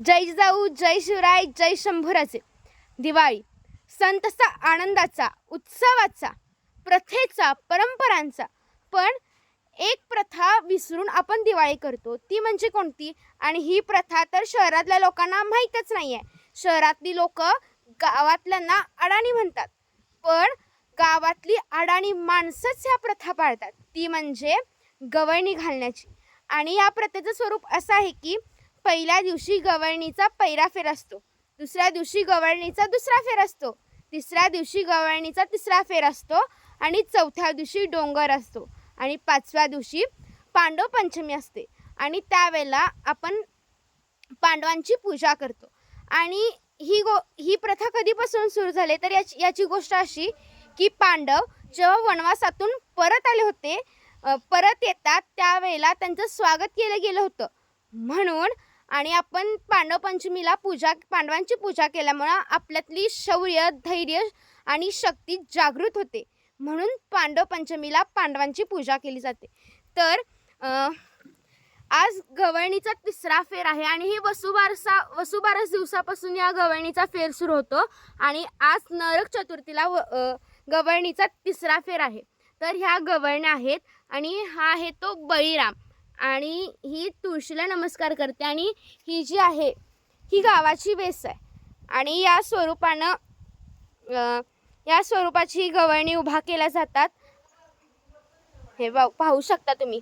जय जिजाऊ जय शिवराय जय शंभूराचे दिवाळी संतसा आनंदाचा उत्सवाचा प्रथेचा परंपरांचा. पण एक प्रथा विसरून आपण दिवाळी करतो. ती म्हणजे कोणती? आणि ही प्रथा तर शहरातल्या लोकांना माहीतच नाही आहे शहरातली लोक गावातल्यांना अडाणी म्हणतात. पण गावातली अडाणी माणसंच ह्या प्रथा पाळतात. ती म्हणजे गवळणी घालण्याची. आणि या प्रथेचं स्वरूप असं आहे की पहिल्या दिवशी गवळणीचा पहिला फेर असतो. दुसऱ्या दिवशी गवळणीचा दुसरा फेर असतो. तिसऱ्या दिवशी गवळणीचा तिसरा फेर असतो आणि चौथ्या दिवशी डोंगर असतो. आणि पाचव्या दिवशी पांडव पंचमी असते. आणि त्यावेळेला आपण पांडवांची पूजा करतो. आणि ही गो ही प्रथा कधीपासून सुरू झाली तर याची याची गोष्ट अशी की पांडव जेव्हा वनवासातून परत आले होते परत येतात त्यावेळेला त्यांचं स्वागत केलं गेलं होतं. म्हणून आणि आपण पांडवपंचमीला पूजा पांडवांची पूजा केल्यामुळं आपल्यातली शौर्य धैर्य आणि शक्ती जागृत होते. म्हणून पांडवपंचमीला पांडवांची पूजा केली जाते. तर आज गवळणीचा तिसरा फेर आहे आणि ही वसुबारसा वसुबारस दिवसापासून या गवळणीचा फेर सुरू होतो आणि आज नरक चतुर्थीला व गवळणीचा तिसरा फेर आहे. तर ह्या गवळण्या आहेत आणि हा आहे तो बळीराम. आणि ही तुळशीला नमस्कार करते आणि ही जी आहे ही गावाची वेस आहे. आणि या स्वरूपानं या स्वरूपाची ही गवळणी उभा केल्या जातात. हे पाहू शकता तुम्ही.